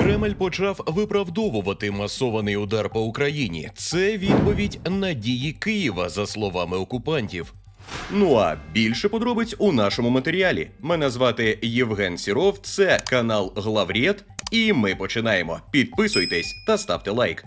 Кремль почав виправдовувати масований удар по Україні. Це відповідь на дії Києва, за словами окупантів. Ну а більше подробиць у нашому матеріалі. Мене звати Євген Сіров, це канал Главред, і ми починаємо. Підписуйтесь та ставте лайк.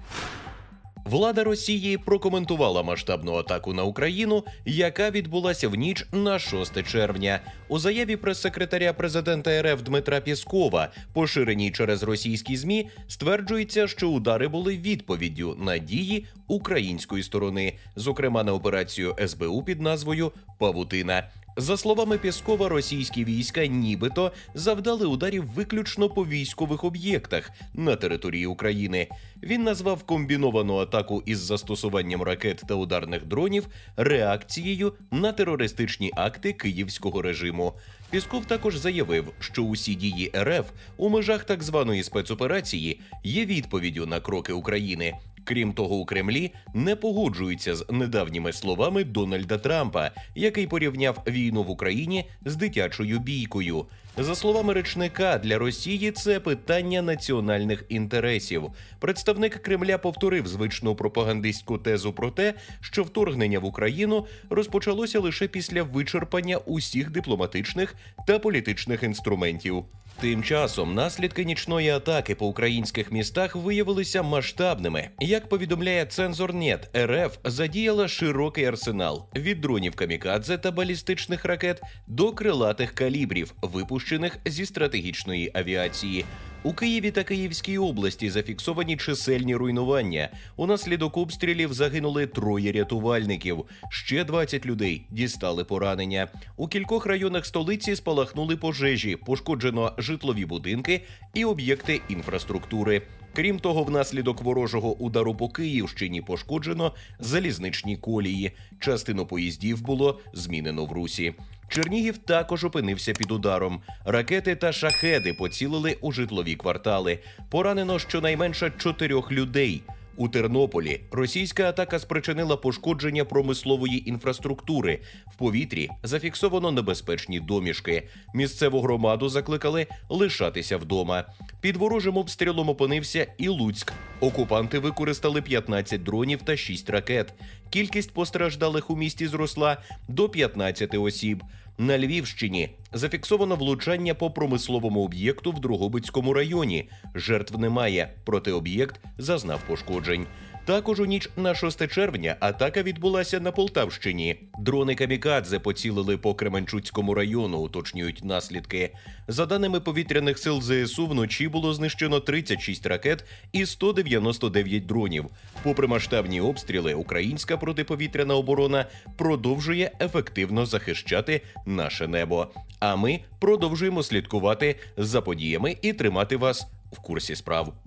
Влада Росії прокоментувала масштабну атаку на Україну, яка відбулася в ніч на 6 червня. У заяві прес-секретаря президента РФ Дмитра Пєскова, поширеній через російські змі, стверджується, що удари були відповіддю на дії української сторони, зокрема на операцію СБУ під назвою Павутина. За словами Пєскова, російські війська нібито завдали ударів виключно по військових об'єктах на території України. Він назвав комбіновану атаку із застосуванням ракет та ударних дронів реакцією на терористичні акти київського режиму. Пісков також заявив, що усі дії РФ у межах так званої спецоперації є відповіддю на кроки України. Крім того, у Кремлі не погоджуються з недавніми словами Дональда Трампа, який порівняв війну в Україні з дитячою бійкою. За словами речника, для Росії це питання національних інтересів. Представник Кремля повторив звичну пропагандистську тезу про те, що вторгнення в Україну розпочалося лише після вичерпання усіх дипломатичних та політичних інструментів. Тим часом наслідки нічної атаки по українських містах виявилися масштабними. Як повідомляє Цензорнет, РФ задіяла широкий арсенал від дронів камікадзе та балістичних ракет до крилатих калібрів, випущених зі стратегічної авіації. У Києві та Київській області зафіксовані чисельні руйнування. Унаслідок обстрілів загинули троє рятувальників. Ще 20 людей дістали поранення. У кількох районах столиці спалахнули пожежі, пошкоджено житлові будинки і об'єкти інфраструктури. Крім того, внаслідок ворожого удару по Київщині пошкоджено залізничні колії. Частину поїздів було змінено в русі. Чернігів також опинився під ударом. Ракети та шахеди поцілили у житлові квартали. Поранено щонайменше чотирьох людей. У Тернополі російська атака спричинила пошкодження промислової інфраструктури. В повітрі зафіксовано небезпечні домішки. Місцеву громаду закликали лишатися вдома. Під ворожим обстрілом опинився і Луцьк. Окупанти використали 15 дронів та 6 ракет. Кількість постраждалих у місті зросла до 15 осіб. На Львівщині зафіксовано влучання по промисловому об'єкту в Другобицькому районі. Жертв немає, проте об'єкт зазнав пошкоджень. Також у ніч на 6 червня атака відбулася на Полтавщині. Дрони камікадзе поцілили по Кременчуцькому району, уточнюють наслідки. За даними повітряних сил ЗСУ, вночі було знищено 36 ракет і 199 дронів. Попри масштабні обстріли, українська протиповітряна оборона продовжує ефективно захищати наше небо. А ми продовжуємо слідкувати за подіями і тримати вас в курсі справ.